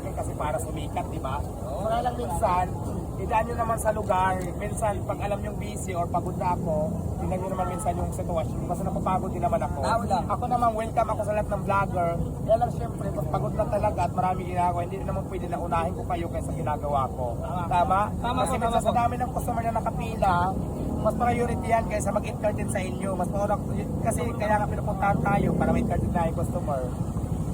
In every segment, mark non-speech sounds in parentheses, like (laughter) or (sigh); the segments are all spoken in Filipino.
vlogger kasi para sumikat, di ba? Kaya lang minsan, idaan nyo naman sa lugar. Minsan, pag alam yung busy or pagod na ako, tingnan nyo naman minsan yung sitwasyon. Kasi napapagod din naman ako. Ah. Ako naman, welcome ako sa lahat ng vlogger. Kaya lang syempre, pag pagod na talaga at marami ginagawa, hindi naman pwede na unahin ko kayo kaysa ginagawa ko. Tama? Tama Kasi po, minsan sa dami ng customer na nakapila, mas priority yan kaysa mag-entertain sa inyo. Mas mauna, kasi kaya nga pinupuntahan tayo para ma-entertain na yung customer.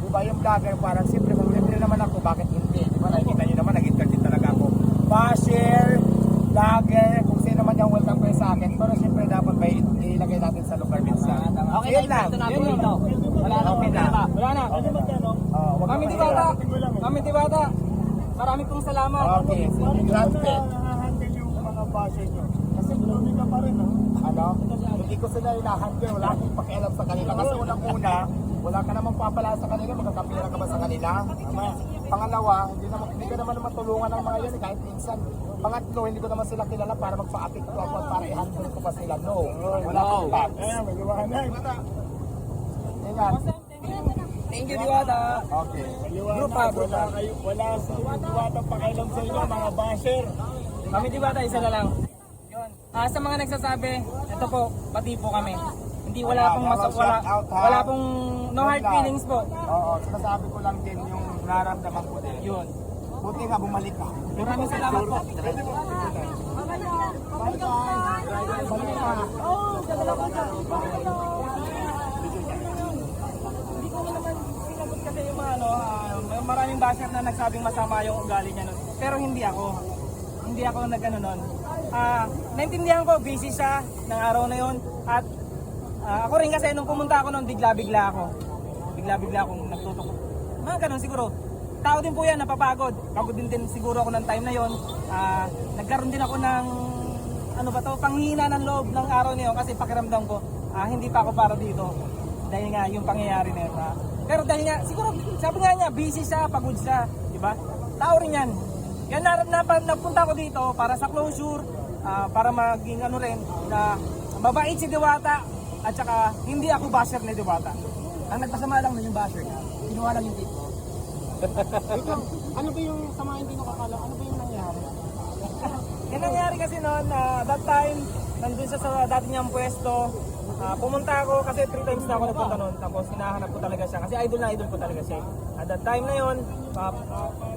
Di ba yung vlogger parang siyempre libre naman ako, bakit hindi? Di ba nakikita nyo naman, nag-entertain talaga ako. Basher, vlogger, kung sino man yung welcome kayo sa akin. Pero siyempre dapat may ilagay natin sa lugar minsan. Okay, Yun lang. Yun lang. Wala na, Okay na. wala na. Wag Kami ka di bata. Kami di bata. Marami pong salamat. Okay. Granted. handle yung mga basher nyo. Kasi blooming ka pa rin, ha? ano, hindi ko sila hinahandle, wala akong pakialam sa kanila. Kasi unang-una, wala ka namang papala sa kanila, magkakapira ka ba sa kanila? Tama. Pangalawa, hindi, naman, hindi ka naman matulungan ng mga yan, eh, kahit minsan. Pangatlo, hindi ko naman sila kilala para magpa-apekto ako at para i-handle ko pa sila. No, wala akong facts. Ayan, may liwanag. Yan. Thank you, Diwata. Okay. Grupa, Wala grupa. kayo, wala si Diwata pakialam sa inyo, mga basher. Kami di bata, isa na lang. Yun. Ah, sa mga nagsasabi, ito po, pati po kami. Hindi wala Ayan, pong mas wala, out, ha? wala pong no hard Yun feelings po. Oo, sinasabi ko lang din yung nararamdaman ko din. Yun. Buti nga bumalik ka. Maraming salamat po. Hindi ko naman sinagot kasi yung mga ano, maraming basher na nagsabing masama yung ugali niya nun. Pero hindi ako. Hindi ako nagano nun. Ah, naintindihan ko, busy siya ng araw na yon at ah, ako rin kasi nung pumunta ako nun, bigla-bigla ako. Bigla-bigla akong nagtutok. Mga ganun siguro. Tao din po yan, napapagod. Pagod din din siguro ako ng time na yon. Ah, nagkaroon din ako ng ano ba to, panghina ng loob ng araw na yun kasi pakiramdam ko, ah, hindi pa ako para dito. Dahil nga yung pangyayari na yun. Pero dahil nga, siguro, sabi nga niya, busy siya, pagod siya, di ba? Tao rin yan. Yan na, na, napunta ko dito para sa closure, ah, para maging ano rin, na mabait si Diwata, at saka hindi ako basher ni Diwata. Ang nagpasama lang nun yung basher niya. Kinuha lang yung tip ko. Wait lang, (laughs) ano ba yung sa mga hindi nakakala? Ano ba yung nangyari? (laughs) Yung nangyari kasi noon, ah, that time, nandun siya sa dati niyang pwesto. Ah, pumunta ako kasi three times na ako nagpunta noon. Tapos hinahanap ko talaga siya kasi idol na idol ko talaga siya. At that time na yon, ah,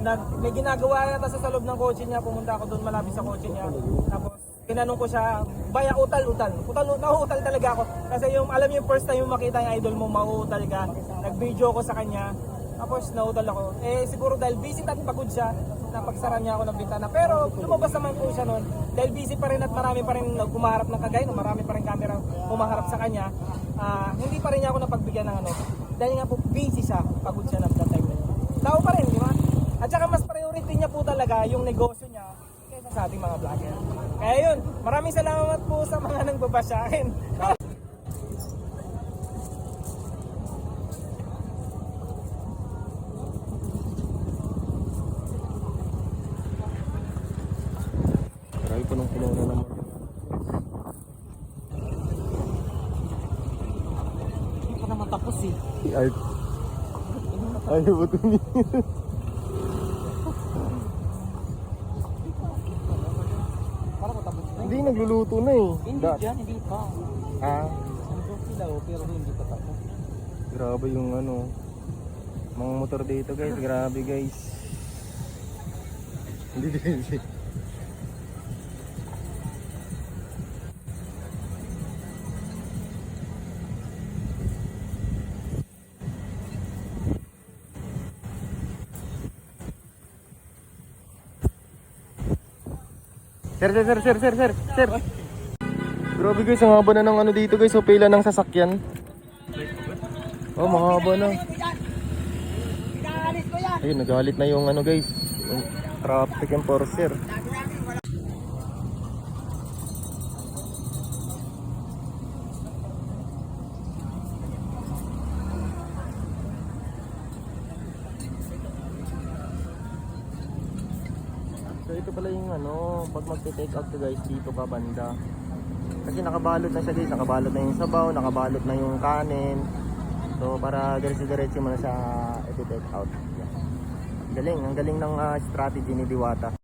nag, may ginagawa yata sa loob ng kotse niya. Pumunta ako doon malapit sa kotse niya. Tapos tinanong ko siya, baya utal, utal. Utal, nauutal talaga ako. Kasi yung, alam yung first time yung makita yung idol mo, mauutal ka. Nag-video ko sa kanya. Tapos nautal ako. Eh siguro dahil busy at pagod siya, napagsara niya ako ng bintana. Pero lumabas naman po siya noon. Dahil busy pa rin at marami pa rin kumaharap ng kagay, marami pa rin camera kumaharap sa kanya. ah, hindi pa rin niya ako napagbigyan ng ano. Dahil nga po busy siya, pagod siya ng that time. Tao pa rin, di ba? At saka mas priority niya po talaga yung negosyo niya sa ating mga vlogger. Kaya yun, maraming salamat po sa mga nangbaba sa akin. Marami (laughs) po nung na naman. Hindi pa naman tapos eh. Si Art. Ayaw ba? Para ko tapos na. Hindi, nagluluto na eh. Hindi Da- dyan, hindi pa. Ah, Nandun sila oh, pero hindi pa tapos. grabe yung ano. Mga motor dito guys, grabe guys. Hindi, hindi, Sir, sir, sir, sir, sir, sir, sir. Grabe guys, ang haba na ng ano dito guys, so pila ng sasakyan. Oh, mahaba na. Ayun, nagalit na yung ano guys, yung traffic enforcer. So ito pala yung ano, pag magte-take out ka guys, dito ka banda. Kasi nakabalot na siya guys, nakabalot na yung sabaw, nakabalot na yung kanin. So para diretso-diretso mo na siya i-take out. Yan. Galing, ang galing ng ah, strategy ni Diwata.